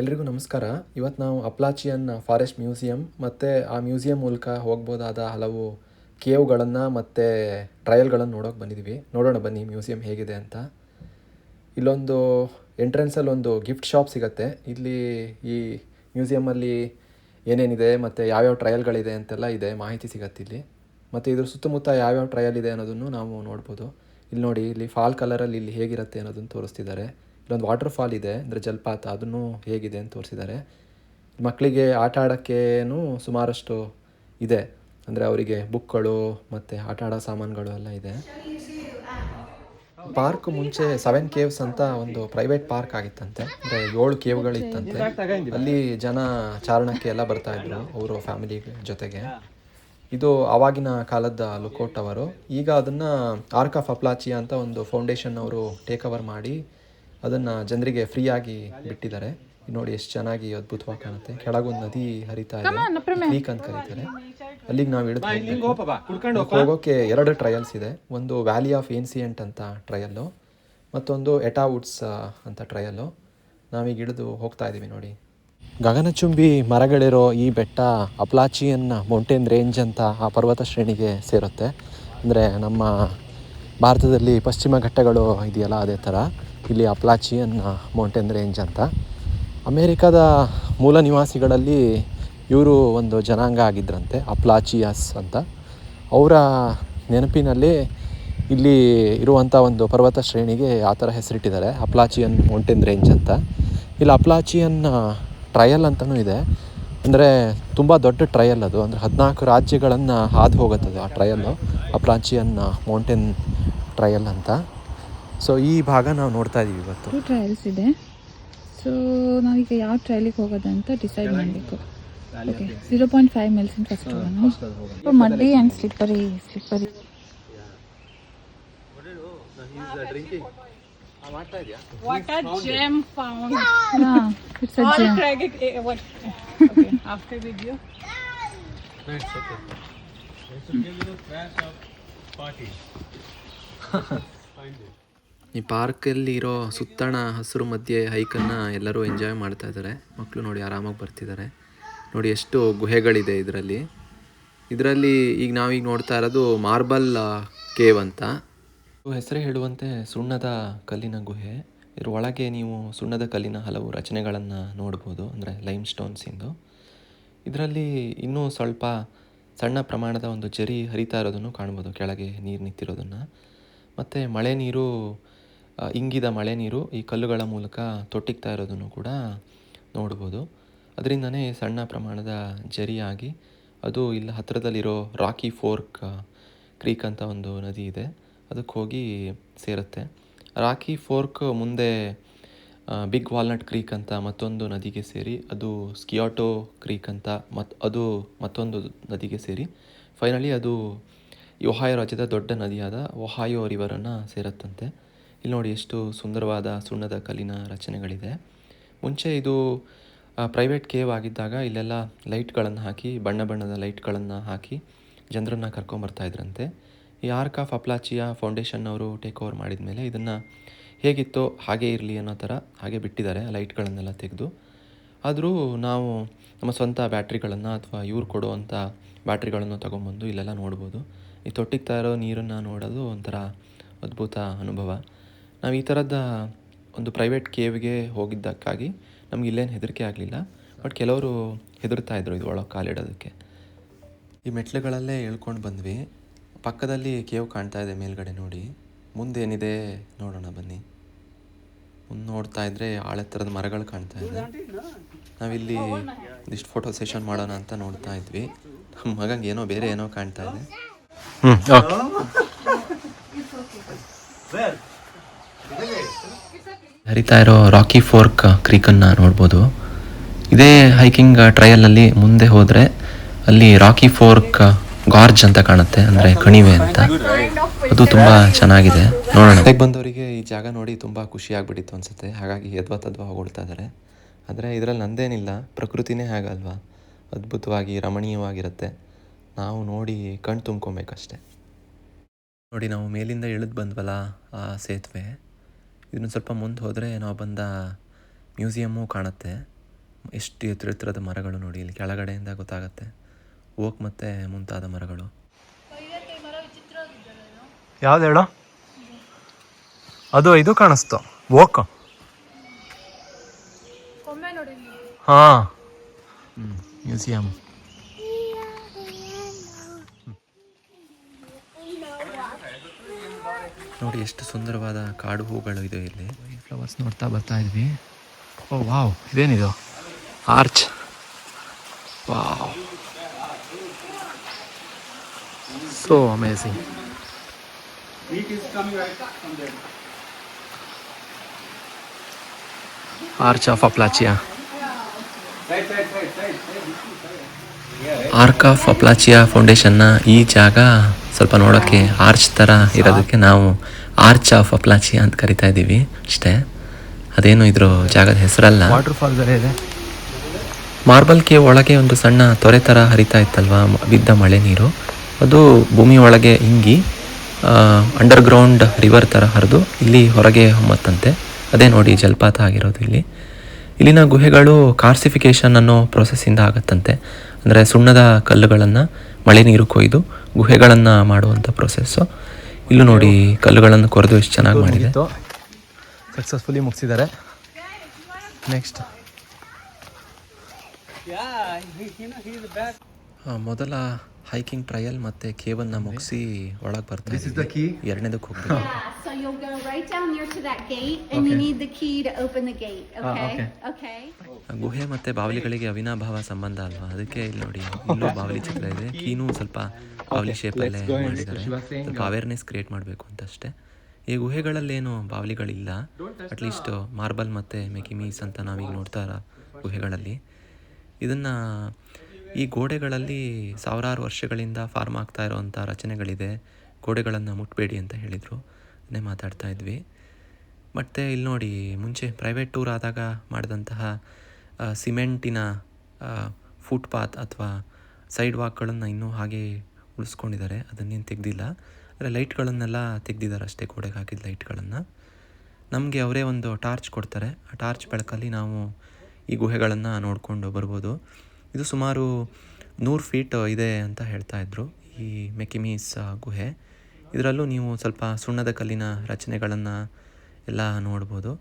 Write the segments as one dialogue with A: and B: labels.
A: ಎಲ್ರಿಗೂ ನಮಸ್ಕಾರ. ಇವತ್ತು ನಾವು ಅಪ್ಲಾಚಿಯನ್ ಫಾರೆಸ್ಟ್ ಮ್ಯೂಸಿಯಂ ಮತ್ತು ಆ ಮ್ಯೂಸಿಯಂ ಮೂಲಕ ಹೋಗ್ಬೋದಾದ ಹಲವು ಕೇವ್ಗಳನ್ನು ಮತ್ತು ಟ್ರಯಲ್ಗಳನ್ನು ನೋಡೋಕೆ ಬಂದಿದ್ದೀವಿ ನೋಡೋಣ ಬನ್ನಿ ಮ್ಯೂಸಿಯಂ ಹೇಗಿದೆ ಅಂತ. ಇಲ್ಲೊಂದು ಎಂಟ್ರೆನ್ಸಲ್ಲಿ ಒಂದು ಗಿಫ್ಟ್ ಶಾಪ್ ಸಿಗುತ್ತೆ. ಇಲ್ಲಿ ಈ ಮ್ಯೂಸಿಯಮಲ್ಲಿ ಏನೇನಿದೆ ಮತ್ತು ಯಾವ್ಯಾವ ಟ್ರಯಲ್ಗಳಿದೆ ಅಂತೆಲ್ಲ ಇದೆ ಮಾಹಿತಿ ಸಿಗತ್ತೆ ಇಲ್ಲಿ. ಮತ್ತು ಇದ್ರ ಸುತ್ತಮುತ್ತ ಯಾವ್ಯಾವ ಟ್ರಯಲ್ ಇದೆ ಅನ್ನೋದನ್ನು ನಾವು ನೋಡ್ಬೋದು. ಇಲ್ಲಿ ನೋಡಿ, ಇಲ್ಲಿ ಫಾಲ್ ಕಲರಲ್ಲಿ ಇಲ್ಲಿ ಹೇಗಿರುತ್ತೆ ಅನ್ನೋದನ್ನು ತೋರಿಸ್ತಿದ್ದಾರೆ. ಇಲ್ಲೊಂದು ವಾಟರ್ ಫಾಲ್ ಇದೆ, ಅಂದರೆ ಜಲಪಾತ, ಅದನ್ನು ಹೇಗಿದೆ ಅಂತ ತೋರಿಸಿದ್ದಾರೆ. ಮಕ್ಕಳಿಗೆ ಆಟ ಆಡೋಕ್ಕೇನು ಸುಮಾರಷ್ಟು ಇದೆ. ಅಂದರೆ ಅವರಿಗೆ ಬುಕ್ಗಳು ಮತ್ತು ಆಟ ಆಡೋ ಸಾಮಾನುಗಳು ಎಲ್ಲ ಇದೆ. ಪಾರ್ಕ್ ಮುಂಚೆ ಸೆವೆನ್ ಕೇವ್ಸ್ ಅಂತ ಒಂದು ಪ್ರೈವೇಟ್ ಪಾರ್ಕ್ ಆಗಿತ್ತಂತೆ. ಅಂದರೆ ಏಳು ಕೇವ್ಗಳಿತ್ತಂತೆ ಅಲ್ಲಿ ಜನ ಚಾರಣಕ್ಕೆ ಎಲ್ಲ ಬರ್ತಾ ಇದ್ರು, ಅವರು ಫ್ಯಾಮಿಲಿ ಜೊತೆಗೆ. ಇದು ಆವಾಗಿನ ಕಾಲದ ಲುಕೌಟ್ ಅವರು. ಈಗ ಅದನ್ನು ಆರ್ಕ್ ಆಫ್ ಅಪ್ಲಾಚಿ ಅಂತ ಒಂದು ಫೌಂಡೇಶನ್ ಅವರು ಟೇಕ್ ಓವರ್ ಮಾಡಿ ಅದನ್ನು ಜನರಿಗೆ ಫ್ರೀಯಾಗಿ ಬಿಟ್ಟಿದ್ದಾರೆ. ನೋಡಿ ಎಷ್ಟು ಚೆನ್ನಾಗಿ ಅದ್ಭುತವಾಗಿ ಕಾಣುತ್ತೆ. ಕೆಳಗೊಂದು ನದಿ ಹರಿತಾ ಇದೆ. ಲೀಕ್ ಅಂತ ಕರೀತಾರೆ. ಅಲ್ಲಿಗೆ ನಾವು ಇಳಿದು ಹೋಗೋಕ್ಕೆ ಹೋಗೋಕೆ ಎರಡು ಟ್ರಯಲ್ಸ್ ಇದೆ. ಒಂದು ವ್ಯಾಲಿ ಆಫ್ ಏನ್ಸಿಯಂಟ್ ಅಂತ ಟ್ರಯಲ್ಲು ಮತ್ತೊಂದು ಎಟಾವುಡ್ಸ್ ಅಂತ ಟ್ರಯಲ್ಲು. ನಾವೀಗ ಇಳಿದು ಹೋಗ್ತಾ ಇದ್ದೀವಿ ನೋಡಿ. ಗಗನಚುಂಬಿ ಮರಗಳಿರೋ ಈ ಬೆಟ್ಟ ಅಪ್ಲಾಚಿಯನ್ ಮೌಂಟೇನ್ ರೇಂಜ್ ಅಂತ ಆ ಪರ್ವತ ಶ್ರೇಣಿಗೆ ಸೇರುತ್ತೆ. ಅಂದರೆ ನಮ್ಮ ಭಾರತದಲ್ಲಿ ಪಶ್ಚಿಮ ಘಟ್ಟಗಳು ಇದೆಯಲ್ಲ ಅದೇ ಥರ ಇಲ್ಲಿ ಅಪ್ಲಾಚಿಯನ್ ಮೌಂಟೇನ್ ರೇಂಜ್ ಅಂತ. ಅಮೇರಿಕಾದ ಮೂಲ ನಿವಾಸಿಗಳಲ್ಲಿ ಇವರು ಒಂದು ಜನಾಂಗ ಆಗಿದ್ರಂತೆ, ಅಪ್ಲಾಚಿಯಸ್ ಅಂತ. ಅವರ ನೆನಪಿನಲ್ಲಿ ಇಲ್ಲಿ ಇರುವಂಥ ಒಂದು ಪರ್ವತ ಶ್ರೇಣಿಗೆ ಆ ಥರ ಹೆಸರಿಟ್ಟಿದ್ದಾರೆ, ಅಪ್ಲಾಚಿಯನ್ ಮೌಂಟೇನ್ ರೇಂಜ್ ಅಂತ. ಇಲ್ಲಿ ಅಪ್ಲಾಚಿಯನ್ ಟ್ರಯಲ್ ಅಂತಲೂ ಇದೆ. ಅಂದರೆ ತುಂಬ ದೊಡ್ಡ ಟ್ರಯಲ್ ಅದು. ಅಂದರೆ ಹದಿನಾಲ್ಕು ರಾಜ್ಯಗಳನ್ನು ಹಾದು ಹೋಗುತ್ತದೆ ಆ ಟ್ರಯಲ್ಲು ಅಪ್ಲಾಚಿಯನ್ ಮೌಂಟೇನ್ ಟ್ರಯಲ್ ಅಂತ. ಸೊ ಈ ಭಾಗ ನಾವು ನೋಡ್ತಾ ಇದ್ದೀವಿ ಇವತ್ತು.
B: ಟೂ ಟ್ರಯಲ್ಸ್ ಇದೆ. ಸೊ ನಾವೀಗ ಯಾವ ಟ್ರಯಲಿಗೆ ಹೋಗೋದಂತ ಡಿಸೈಡ್ ಮಾಡಬೇಕು. Okay zero point five miles first ಹೋಗೋಣ. Muddy and slippery slippery
C: Find a
A: ಈ ಪಾರ್ಕಲ್ಲಿ ಇರೋ ಸುತ್ತಣ ಹಸಿರು ಮಧ್ಯೆ ಹೈಕನ್ನು ಎಲ್ಲರೂ ಎಂಜಾಯ್ ಮಾಡ್ತಾ ಇದ್ದಾರೆ. ಮಕ್ಕಳು ನೋಡಿ ಆರಾಮಾಗಿ ಬರ್ತಿದ್ದಾರೆ. ನೋಡಿ ಎಷ್ಟು ಗುಹೆಗಳಿದೆ ಇದರಲ್ಲಿ. ಇದರಲ್ಲಿ ಈಗ ನಾವೀಗ ನೋಡ್ತಾ ಇರೋದು ಮಾರ್ಬಲ್ ಕೇವ್ ಅಂತ. ಹೆಸರೇ ಹೇಳುವಂತೆ ಸುಣ್ಣದ ಕಲ್ಲಿನ ಗುಹೆ. ಇದ್ರ ಒಳಗೆ ನೀವು ಸುಣ್ಣದ ಕಲ್ಲಿನ ಹಲವು ರಚನೆಗಳನ್ನು ನೋಡ್ಬೋದು, ಅಂದರೆ ಲೈಮ್ ಸ್ಟೋನ್ಸಿಂದು ಇದರಲ್ಲಿ ಇನ್ನೂ ಸ್ವಲ್ಪ ಸಣ್ಣ ಪ್ರಮಾಣದ ಒಂದು ಜರಿ ಹರಿತಾ ಇರೋದನ್ನು ಕಾಣ್ಬೋದು, ಕೆಳಗೆ ನೀರು ನಿಂತಿರೋದನ್ನು. ಮತ್ತು ಮಳೆ ನೀರು ಇಂಗಿದ ಮಳೆ ನೀರು ಈ ಕಲ್ಲುಗಳ ಮೂಲಕ ತೊಟ್ಟಿಗ್ತಾ ಇರೋದನ್ನು ಕೂಡ ನೋಡ್ಬೋದು. ಅದರಿಂದನೇ ಸಣ್ಣ ಪ್ರಮಾಣದ ಜರಿಯಾಗಿ ಅದು ಇಲ್ಲಿ ಹತ್ತಿರದಲ್ಲಿರೋ ರಾಕಿ ಫೋರ್ಕ್ ಕ್ರೀಕ್ ಅಂತ ಒಂದು ನದಿ ಇದೆ. ಅದಕ್ಕೆ ಹೋಗಿ ಸೇರುತ್ತೆ. ರಾಕಿ ಫೋರ್ಕ್ ಮುಂದೆ ಬಿಗ್ ವಾಲ್ನಟ್ ಕ್ರೀಕ್ ಅಂತ ಮತ್ತೊಂದು ನದಿಗೆ ಸೇರಿ, ಅದು ಸ್ಕಿಯಾಟೋ ಕ್ರೀಕ್ ಅಂತ ಮತ್ತು ಅದು ಮತ್ತೊಂದು ನದಿಗೆ ಸೇರಿ ಫೈನಲಿ ಅದು ಒಹಾಯೋ ರಾಜ್ಯದ ದೊಡ್ಡ ನದಿಯಾದ ಒಹಾಯೋ ರಿವರನ್ನು ಸೇರುತ್ತಂತೆ. ಇಲ್ಲಿ ನೋಡಿ ಎಷ್ಟು ಸುಂದರವಾದ ಸುಣ್ಣದ ಕಲ್ಲಿನ ರಚನೆಗಳಿದೆ. ಮುಂಚೆ ಇದು ಪ್ರೈವೇಟ್ ಕೇವ್ ಆಗಿದ್ದಾಗ ಇಲ್ಲೆಲ್ಲ ಲೈಟ್ಗಳನ್ನು ಹಾಕಿ, ಬಣ್ಣ ಬಣ್ಣದ ಲೈಟ್ಗಳನ್ನು ಹಾಕಿ ಜನರನ್ನು ಕರ್ಕೊಂಬರ್ತಾಯಿದ್ರಂತೆ ಈ ಆರ್ಕ್ ಆಫ್ ಅಪ್ಲಾಚಿಯ ಫೌಂಡೇಶನ್ ಅವರು ಟೇಕ್ ಓವರ್ ಮಾಡಿದ ಮೇಲೆ ಇದನ್ನು ಹೇಗಿತ್ತೋ ಹಾಗೇ ಇರಲಿ ಅನ್ನೋ ಥರ ಹಾಗೆ ಬಿಟ್ಟಿದ್ದಾರೆ ಲೈಟ್ಗಳನ್ನೆಲ್ಲ ತೆಗೆದು. ಆದರೂ ನಾವು ನಮ್ಮ ಸ್ವಂತ ಬ್ಯಾಟ್ರಿಗಳನ್ನು ಅಥವಾ ಇವ್ರು ಕೊಡುವಂಥ ಬ್ಯಾಟ್ರಿಗಳನ್ನು ತೊಗೊಂಬಂದು ಇಲ್ಲೆಲ್ಲ ನೋಡ್ಬೋದು. ಈ ತೊಟ್ಟಿಗ್ತಾ ಇರೋ ನೀರನ್ನು ನೋಡೋದು ಒಂಥರ ಅದ್ಭುತ ಅನುಭವ. ನಾವು ಈ ಥರದ ಒಂದು ಪ್ರೈವೇಟ್ ಕೇವ್ಗೆ ಹೋಗಿದ್ದಕ್ಕಾಗಿ ನಮ್ಗೆ ಇಲ್ಲೇನು ಹೆದರಿಕೆ ಆಗಲಿಲ್ಲ. ಬಟ್ ಕೆಲವರು ಹೆದರ್ತಾ ಇದ್ರು ಇದು ಒಳಗೆ ಕಾಲಿಡೋದಕ್ಕೆ ಈ ಮೆಟ್ಲುಗಳಲ್ಲೇ ಇಳ್ಕೊಂಡು ಬಂದ್ವಿ. ಪಕ್ಕದಲ್ಲಿ ಕೇವ್ ಕಾಣ್ತಾ ಇದೆ ಮೇಲ್ಗಡೆ ನೋಡಿ. ಮುಂದೇನಿದೆ ನೋಡೋಣ ಬನ್ನಿ. ಮುಂದೆ ನೋಡ್ತಾ ಇದ್ರೆ ಥರದ ಮರಗಳು ಕಾಣ್ತಾ ಇದೆ. ನಾವಿಲ್ಲಿ ಇಷ್ಟು ಫೋಟೋ ಸೆಷನ್ ಮಾಡೋಣ ಅಂತ ನೋಡ್ತಾ ಇದ್ವಿ. ನಮ್ಮ ಮಗಂಗೆ ಏನೋ ಬೇರೆ ಏನೋ ಕಾಣ್ತಾ ಇದೆ. ಹರಿತಾ ಇರೋ ರಾಕಿ ಫೋರ್ಕ್ ಕ್ರೀಕನ್ನು ನೋಡ್ಬೋದು. ಇದೇ ಹೈಕಿಂಗ್ ಟ್ರಯಲಲ್ಲಿ ಮುಂದೆ ಹೋದರೆ ಅಲ್ಲಿ ರಾಕಿ ಫೋರ್ಕ್ ಗಾರ್ಜ್ ಅಂತ ಕಾಣುತ್ತೆ, ಅಂದರೆ ಕಣಿವೆ ಅಂತ. ಅದು ತುಂಬ ಚೆನ್ನಾಗಿದೆ. ನೋಡೋಣ. ಅದಕ್ಕೆ ಬಂದವರಿಗೆ ಈ ಜಾಗ ನೋಡಿ ತುಂಬ ಖುಷಿ ಆಗ್ಬಿಟ್ಟಿತ್ತು ಅನ್ಸುತ್ತೆ. ಹಾಗಾಗಿ ಯದ್ವಾ ತದ್ವಾ ಹೊಗಳ್ತಾ ಇದ್ದಾರೆ ಆದರೆ ಇದರಲ್ಲಿ ನಂದೇನಿಲ್ಲ, ಪ್ರಕೃತಿನೇ ಹಾಗಲ್ವಾ? ಅದ್ಭುತವಾಗಿ ರಮಣೀಯವಾಗಿರುತ್ತೆ. ನಾವು ನೋಡಿ ಕಣ್ ತುಂಬ್ಕೊಬೇಕಷ್ಟೆ. ನೋಡಿ, ನಾವು ಮೇಲಿಂದ ಇಳಿದು ಬಂದ್ವಲ್ಲ ಆ ಸೇತುವೆ. ಇದನ್ನು ಸ್ವಲ್ಪ ಮುಂದೆ ಹೋದರೆ ನಾವು ಬಂದ ಮ್ಯೂಸಿಯಮ್ಮು ಕಾಣುತ್ತೆ.
D: ಎಷ್ಟು ಎತ್ತರ ಎತ್ತರದ ಮರಗಳು ನೋಡಿ ಇಲ್ಲಿ ಕೆಳಗಡೆಯಿಂದ ಗೊತ್ತಾಗುತ್ತೆ. ಓಕ್ ಮತ್ತು ಮುಂತಾದ ಮರಗಳು.
A: ಯಾವ್ದು ಹೇಳೋ? ಅದು ಇದು ಕಾಣಿಸ್ತು. ಓಕ್. ಹಾ. ಮ್ಯೂಸಿಯಂ
D: ನೋಡಿ ಎಷ್ಟು ಸುಂದರವಾದ ಕಾಡು ಹೂಗಳು ಇದೆ ಇಲ್ಲಿ.
A: ಫ್ಲವರ್ಸ್ ನೋಡ್ತಾ ಬರ್ತಾ ಇದ್ವಿ. ಓ, ವಾವ್, ಇದೇನಿದು? Arch wow. So amazing arch of Appalachia
D: arc of Appalachia ಫೌಂಡೇಶನ್ನ ಈ ಜಾಗ ಸ್ವಲ್ಪ ನೋಡೋಕ್ಕೆ ಆರ್ಚ್ ಥರ ಇರೋದಕ್ಕೆ ನಾವು ಆರ್ಚ್ ಆಫ್ ಅಪ್ಲಾಚಿ ಅಂತ ಕರಿತಾ ಇದ್ದೀವಿ ಅಷ್ಟೇ ಅದೇನು ಇದ್ರ ಜಾಗದ ಹೆಸರಲ್ಲ. ಮಾರ್ಬಲ್ ಕೇವ್ ಒಳಗೆ ಒಂದು ಸಣ್ಣ ತೊರೆ ಥರ ಹರಿತಾ ಇತ್ತಲ್ವಾ ಬಿದ್ದ ಮಳೆ ನೀರು. ಅದು ಭೂಮಿ ಒಳಗೆ ಇಂಗಿ ಅಂಡರ್ಗ್ರೌಂಡ್ ರಿವರ್ ಥರ ಹರಿದು ಇಲ್ಲಿ ಹೊರಗೆ ಹೊಮ್ಮತ್ತಂತೆ. ಅದೇ ನೋಡಿ ಜಲಪಾತ ಆಗಿರೋದು ಇಲ್ಲಿ. ಇಲ್ಲಿನ ಗುಹೆಗಳು ಕಾರ್ಸಿಫಿಕೇಷನ್ ಅನ್ನೋ ಪ್ರೊಸೆಸ್ಸಿಂದ ಆಗತ್ತಂತೆ. ಅಂದರೆ ಸುಣ್ಣದ ಕಲ್ಲುಗಳನ್ನು ಮಳೆ ನೀರು ಕೊಯ್ದು ಗುಹೆಗಳನ್ನು ಮಾಡುವಂಥ ಪ್ರೊಸೆಸ್ಸು ಇಲ್ಲೂ ನೋಡಿ ಕಲ್ಲುಗಳನ್ನು ಕೊರೆದು ಎಷ್ಟು ಚೆನ್ನಾಗಿ ಮಾಡಿದೆ.
A: ಸಕ್ಸಸ್ಫುಲಿ ಮುಗಿಸಿದ್ದಾರೆ. ನೆಕ್ಸ್ಟ್
D: ಆ, ಮೊದಲ ಹೈಕಿಂಗ್ ಟ್ರಯಲ್ ಮತ್ತೆ ಕೇವನ್ನ ಮುಗಿಸಿ ಒಳಗೆ ಬರ್ತಾ
A: This is the key?
D: ಎರಡನೇದಕ್ಕೆ ಹೋಗ್ತೀವಿ
E: So you'll go right down near to that gate, and you need the key to open the gate. Okay.
A: okay.
E: okay.
D: ಗುಹೆ ಮತ್ತೆ ಬಾವಲಿಗಳಿಗೆ ಅವಿನಾಭಾವ ಸಂಬಂಧ ಅಲ್ವಾ ಅದಕ್ಕೆ ಇಲ್ಲಿ ನೋಡಿ ಇಲ್ಲೂ ಬಾವಲಿ ಚಿತ್ರ ಇದೆ ಕೀನು ಸ್ವಲ್ಪ ಬಾವಲಿ ಶೇಪಲ್ಲೇ ಮಾಡಿದ್ದಾರೆ ಸ್ವಲ್ಪ ಅವೇರ್ನೆಸ್ ಕ್ರಿಯೇಟ್ ಮಾಡಬೇಕು ಅಂತ ಅಷ್ಟೇ ಈ ಗುಹೆಗಳಲ್ಲೇನು ಬಾವಲಿಗಳಿಲ್ಲ ಅಟ್ಲೀಸ್ಟ್ ಮಾರ್ಬಲ್ ಮತ್ತು ಮೆಕಿಮೀಸ್ ಅಂತ ನಾವೀಗ ನೋಡ್ತಾ ಇರೋ ಗುಹೆಗಳಲ್ಲಿ ಇದನ್ನು ಈ ಗೋಡೆಗಳಲ್ಲಿ ಸಾವಿರಾರು ವರ್ಷಗಳಿಂದ ಫಾರ್ಮ್ ಆಗ್ತಾ ಇರೋವಂಥ ರಚನೆಗಳಿದೆ. ಗೋಡೆಗಳನ್ನು ಮುಟ್ಟಬೇಡಿ ಅಂತ ಹೇಳಿದರು. ಅದನ್ನೇ ಮಾತಾಡ್ತಾ ಇದ್ವಿ. ಮತ್ತು ಇಲ್ಲಿ ನೋಡಿ, ಮುಂಚೆ ಪ್ರೈವೇಟ್ ಟೂರ್ ಆದಾಗ ಮಾಡಿದಂತಹ ಸಿಮೆಂಟಿನ ಫುಟ್ಪಾತ್ ಅಥವಾ ಸೈಡ್ ವಾಕ್ಗಳನ್ನು ಇನ್ನೂ ಹಾಗೆ ಉಳಿಸ್ಕೊಂಡಿದ್ದಾರೆ. ಅದನ್ನೇನು ತೆಗೆದಿಲ್ಲ. ಅಂದರೆ ಲೈಟ್ಗಳನ್ನೆಲ್ಲ ತೆಗೆದಿದ್ದಾರೆ ಅಷ್ಟೇ ಗೋಡೆಗೆ ಹಾಕಿದ ಲೈಟ್ಗಳನ್ನು ನಮಗೆ ಅವರೇ ಒಂದು ಟಾರ್ಚ್ ಕೊಡ್ತಾರೆ. ಆ ಟಾರ್ಚ್ ಬೆಳಕಲ್ಲಿ ನಾವು ಈ ಗುಹೆಗಳನ್ನು ನೋಡಿಕೊಂಡು ಬರ್ಬೋದು. ಇದು ಸುಮಾರು ನೂರು ಫೀಟ್ ಇದೆ ಅಂತ ಹೇಳ್ತಾ ಇದ್ರು ಈ ಮೆಕಿಮೀಸ್ ಗುಹೆ. ಇದರಲ್ಲೂ ನೀವು ಸ್ವಲ್ಪ ಸುಣ್ಣದ ಕಲ್ಲಿನ ರಚನೆಗಳನ್ನು ಎಲ್ಲ ನೋಡ್ಬೋದು.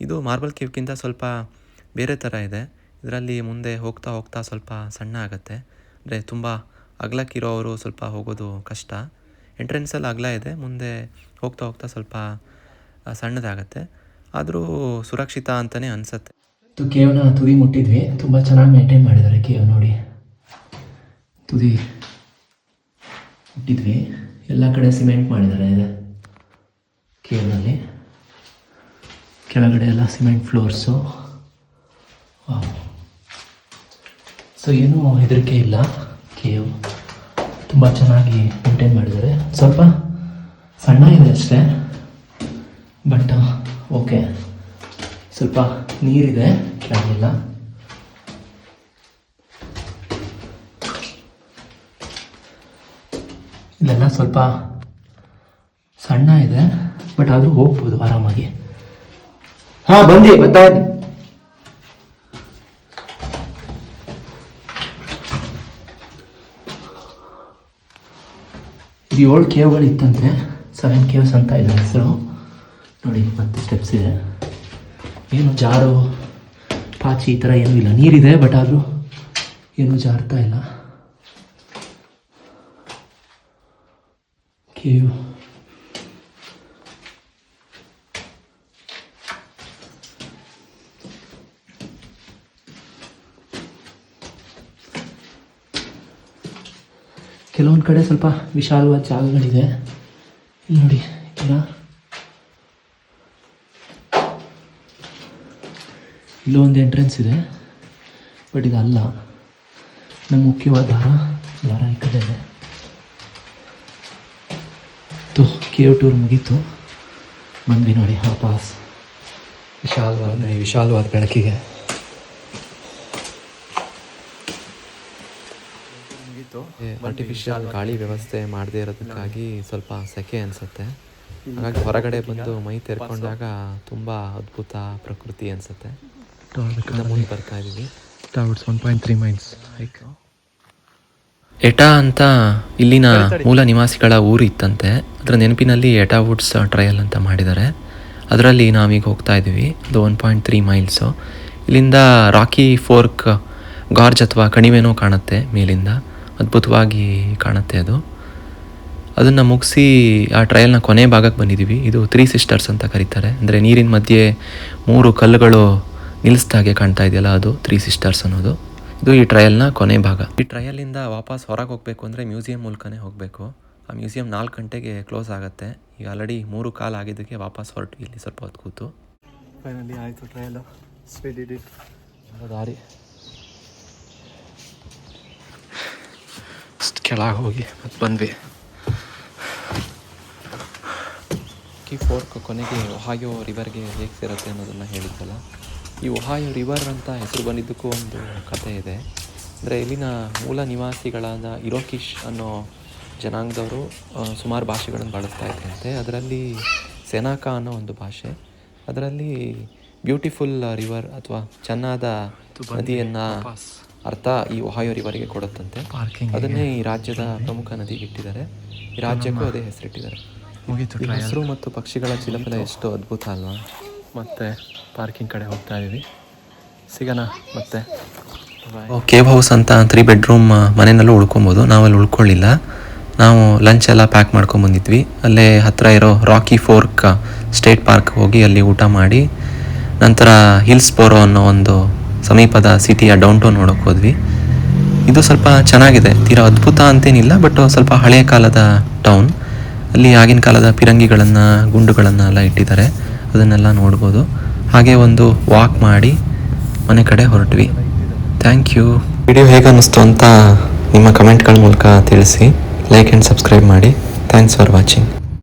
D: ಇದು ಮಾರ್ಬಲ್ ಕೇವ್ಗಿಂತ ಸ್ವಲ್ಪ ಬೇರೆ ಥರ ಇದೆ. ಇದರಲ್ಲಿ ಮುಂದೆ ಹೋಗ್ತಾ ಹೋಗ್ತಾ ಸ್ವಲ್ಪ ಸಣ್ಣ ಆಗುತ್ತೆ. ಅಂದರೆ ತುಂಬ ಅಗಲಕ್ಕಿರೋರು ಸ್ವಲ್ಪ ಹೋಗೋದು ಕಷ್ಟ. ಎಂಟ್ರೆನ್ಸಲ್ಲಿ ಅಗಲ ಇದೆ, ಮುಂದೆ ಹೋಗ್ತಾ ಹೋಗ್ತಾ ಸ್ವಲ್ಪ ಸಣ್ಣದಾಗತ್ತೆ. ಆದರೂ ಸುರಕ್ಷಿತ ಅಂತಲೇ ಅನಿಸುತ್ತೆ.
A: ಕೇವ್ನ ತುದಿ ಮುಟ್ಟಿದ್ವಿ. ತುಂಬ ಚೆನ್ನಾಗಿ ಮೇಂಟೈನ್ ಮಾಡಿದ್ದಾರೆ ಕೇವ್ ನೋಡಿ. ತುದಿ ಮುಟ್ಟಿದ್ವಿ. ಎಲ್ಲ ಕಡೆ ಸಿಮೆಂಟ್ ಮಾಡಿದ್ದಾರೆ ಇದೆ ಕೇವ್ನಲ್ಲಿ ಕೆಳಗಡೆ ಎಲ್ಲ ಸಿಮೆಂಟ್ ಫ್ಲೋರ್ಸು ಸೊ ಏನೂ ಹೆದರಿಕೆ ಇಲ್ಲ ಕೇವ್ ತುಂಬ ಚೆನ್ನಾಗಿ ಮೇಂಟೈನ್ ಮಾಡಿದ್ದಾರೆ. ಸ್ವಲ್ಪ ಸಣ್ಣ ಇದೆ ಅಷ್ಟೇ. ಬಟ್ ಓಕೆ ಸ್ವಲ್ಪ ನೀರಿದೆ ಕೆಳಗೆಲ್ಲ ಇಲ್ಲೆಲ್ಲ ಸ್ವಲ್ಪ ಸಣ್ಣ ಇದೆ, ಬಟ್ ಆದರೂ ಹೋಗ್ಬೋದು ಆರಾಮಾಗಿ. ಹಾಂ, ಬಂದಿ, ಬರ್ತಾ ಇದು ಏಳು ಕೇವ್ಗಳು ಇತ್ತಂತೆ ಸೆವೆನ್ ಕೇವ್ಸ್ ಅಂತ ಇದೆ ಹೆಸರು. ನೋಡಿ, ಮತ್ತೆ ಸ್ಟೆಪ್ಸ್ ಇದೆ. ಏನು ಜಾರು? ಪಾಚಿ ಈ ಥರ ಏನೂ ಇಲ್ಲ. ನೀರಿದೆ ಬಟ್ ಆದರೂ ಏನೂ ಜಾರ್ತಾ ಇಲ್ಲ. ಕೇವ್ ಕೆಲವೊಂದು ಕಡೆ ಸ್ವಲ್ಪ ವಿಶಾಲವಾದ ಜಾಗಗಳಿದೆ. ಇಲ್ಲಿ ನೋಡಿ ಇಲ್ಲ ಇಲ್ಲೊಂದು ಎಂಟ್ರೆನ್ಸ್ ಇದೆ ಬಟ್ ಇದಲ್ಲ. ನಮ್ಮ ಮುಖ್ಯವಾದ ದಾರ ದಾರ ಈ ಕಡೆ ಇದೆ. ತು ಕೇವ್ ಟೂರ್ ಮುಗೀತು. ಬಂದ್ವಿ ನೋಡಿ ವಾಪಸ್ ವಿಶಾಲವಾದ ವಿಶಾಲವಾದ ಬೆಳಕಿಗೆ.
D: ಆರ್ಟಿಫಿಷಿಯಲ್ ಗಾಳಿ ವ್ಯವಸ್ಥೆ ಮಾಡದೇ ಇರೋದಕ್ಕಾಗಿ ಸ್ವಲ್ಪ ಸೆಕೆ ಅನಿಸುತ್ತೆ. ಹಾಗಾಗಿ ಹೊರಗಡೆ ಬಂದು ಮೈ ತೆರ್ಕೊಂಡಾಗ ತುಂಬ ಅದ್ಭುತ ಪ್ರಕೃತಿ ಅನಿಸುತ್ತೆ. ಮುಂದೆ ಬರ್ತಾ ಇದ್ದೀವಿ
A: towers one point three miles hike
D: eta ಅಂತ ಇಲ್ಲಿನ ಮೂಲ ನಿವಾಸಿಗಳ ಊರು ಇತ್ತಂತೆ. ಅದರ ನೆನಪಿನಲ್ಲಿ ಎಟಾ ವುಡ್ಸ್ ಟ್ರಯಲ್ ಅಂತ ಮಾಡಿದ್ದಾರೆ. ಅದರಲ್ಲಿ ನಾವೀಗ ಹೋಗ್ತಾ ಇದ್ದೀವಿ ಅದು ಒನ್ ಪಾಯಿಂಟ್ ತ್ರೀ ಮೈಲ್ಸು ಇಲ್ಲಿಂದ ರಾಕಿ ಫೋರ್ಕ್ ಗಾರ್ಜ್ ಅಥವಾ ಕಣಿವೆನೂ ಕಾಣುತ್ತೆ ಮೇಲಿಂದ. ಅದ್ಭುತವಾಗಿ ಕಾಣುತ್ತೆ ಅದು. ಅದನ್ನು ಮುಗಿಸಿ ಆ ಟ್ರಯಲ್ನ ಕೊನೆ ಭಾಗಕ್ಕೆ ಬಂದಿದ್ದೀವಿ ಇದು ತ್ರೀ ಸಿಸ್ಟರ್ಸ್ ಅಂತ ಕರೀತಾರೆ. ಅಂದರೆ ನೀರಿನ ಮಧ್ಯೆ ಮೂರು ಕಲ್ಲುಗಳು ನಿಲ್ಲಿಸ್ದಾಗೆ ಕಾಣ್ತಾ ಇದೆಯಲ್ಲ ಅದು? ತ್ರೀ ಸಿಸ್ಟರ್ಸ್ ಅನ್ನೋದು. ಇದು ಈ ಟ್ರಯಲ್ನ ಕೊನೆ ಭಾಗ. ಈ ಟ್ರಯಲಿಂದ ವಾಪಸ್ ಹೊರಗೆ ಹೋಗಬೇಕು ಅಂದರೆ ಮ್ಯೂಸಿಯಂ ಮೂಲಕನೇ ಹೋಗಬೇಕು. ಆ ಮ್ಯೂಸಿಯಂ ನಾಲ್ಕು ಗಂಟೆಗೆ ಕ್ಲೋಸ್ ಆಗುತ್ತೆ. ಈಗ ಆಲ್ರೆಡಿ ಮೂರು ಕಾಲು ಆಗಿದ್ದಕ್ಕೆ ವಾಪಸ್ ಹೊರಟು ಇಲ್ಲಿ ಸ್ವಲ್ಪ ಹೊತ್ತು ಕೂತು.
A: ಫೈನಲಿ ಆಯಿತು ಟ್ರಯಲು ಸ್ಪೀಡ್
D: ದಾರಿ. ಕೆಳಗೆ ಹೋಗಿ ಮತ್ತೆ ಬಂದ್ವಿ. ಕಿ ಫೋರ್ಕ್ ಕೊನೆಗೆ ಹಾಗೆ ರಿವರ್ಗೆ ಹೇಗೆ ಸೇರುತ್ತೆ ಅನ್ನೋದನ್ನು ಹೇಳಿದ್ದಲ್ಲ ಈ ಒಹಾಯೋ ರಿವರ್ ಅಂತ ಹೆಸರು ಬಂದಿದ್ದಕ್ಕೂ ಒಂದು ಕಥೆ ಇದೆ. ಅಂದರೆ ಇಲ್ಲಿನ ಮೂಲ ನಿವಾಸಿಗಳಾದ ಇರೋಕಿಶ್ ಅನ್ನೋ ಜನಾಂಗದವರು ಸುಮಾರು ಭಾಷೆಗಳನ್ನು ಬಳಸ್ತಾ ಇದ್ರಂತೆ. ಅದರಲ್ಲಿ ಸೆನಾಕ ಅನ್ನೋ ಒಂದು ಭಾಷೆ. ಅದರಲ್ಲಿ ಬ್ಯೂಟಿಫುಲ್ ರಿವರ್ ಅಥವಾ ಚೆನ್ನಾದ ನದಿಯನ್ನು ಅರ್ಥ ಈ ಒಹಾಯೋ ರಿವರಿಗೆ ಕೊಡುತ್ತಂತೆ. ಅದನ್ನೇ ಈ ರಾಜ್ಯದ ಪ್ರಮುಖ ನದಿಗೆ ಇಟ್ಟಿದ್ದಾರೆ. ಈ ರಾಜ್ಯಕ್ಕೂ ಅದೇ ಹೆಸರಿಟ್ಟಿದ್ದಾರೆ. ಹೆಸರು ಮತ್ತು ಪಕ್ಷಿಗಳ ಚಿಲಪಲ ಎಷ್ಟು ಅದ್ಭುತ ಅಲ್ವಾ?
A: ಮತ್ತೆ ಪಾರ್ಕಿಂಗ್ ಕಡೆ ಹೋಗ್ತಾ ಇದ್ದೀವಿ ಸಿಗೋಣ ಮತ್ತೆ.
D: ಕೇವ್ ಹೌಸ್ ಅಂತ ತ್ರೀ ಬೆಡ್ರೂಮ್ ಮನೆಯಲ್ಲೂ ಉಳ್ಕೊಬೋದು. ನಾವಲ್ಲಿ ಉಳ್ಕೊಳ್ಳಿಲ್ಲ. ನಾವು ಲಂಚ್ ಎಲ್ಲ ಪ್ಯಾಕ್ ಮಾಡ್ಕೊಂಬಂದಿದ್ವಿ ಅಲ್ಲೇ ಹತ್ತಿರ ಇರೋ ರಾಕಿ ಫೋರ್ಕ್ ಸ್ಟೇಟ್ ಪಾರ್ಕ್ ಹೋಗಿ ಅಲ್ಲಿ ಊಟ ಮಾಡಿ, ನಂತರ ಹಿಲ್ಸ್ ಬೋರೋ ಅನ್ನೋ ಒಂದು ಸಮೀಪದ ಸಿಟಿಯ ಡೌನ್ ಟೌನ್ ನೋಡೋಕೆ ಹೋದ್ವಿ. ಇದು ಸ್ವಲ್ಪ ಚೆನ್ನಾಗಿದೆ. ತೀರಾ ಅದ್ಭುತ ಅಂತೇನಿಲ್ಲ ಬಟ್ ಸ್ವಲ್ಪ ಹಳೆಯ ಕಾಲದ ಟೌನ್ ಅಲ್ಲಿ ಆಗಿನ ಕಾಲದ ಪಿರಂಗಿಗಳನ್ನು, ಗುಂಡುಗಳನ್ನು ಎಲ್ಲ ಇಟ್ಟಿದ್ದಾರೆ. ಅದನ್ನೆಲ್ಲ ನೋಡ್ಬೋದು. ಹಾಗೆ ಒಂದು ವಾಕ್ ಮಾಡಿ ಮನೆ ಕಡೆ ಹೊರಟ್ವಿ. ಥ್ಯಾಂಕ್ ಯು ವಿಡಿಯೋ ಹೇಗೆ ಅನ್ನಿಸ್ತು ಅಂತ ನಿಮ್ಮ ಕಮೆಂಟ್ಗಳ ಮೂಲಕ ತಿಳಿಸಿ. ಲೈಕ್ ಆ್ಯಂಡ್ ಸಬ್ಸ್ಕ್ರೈಬ್ ಮಾಡಿ. Thanks for watching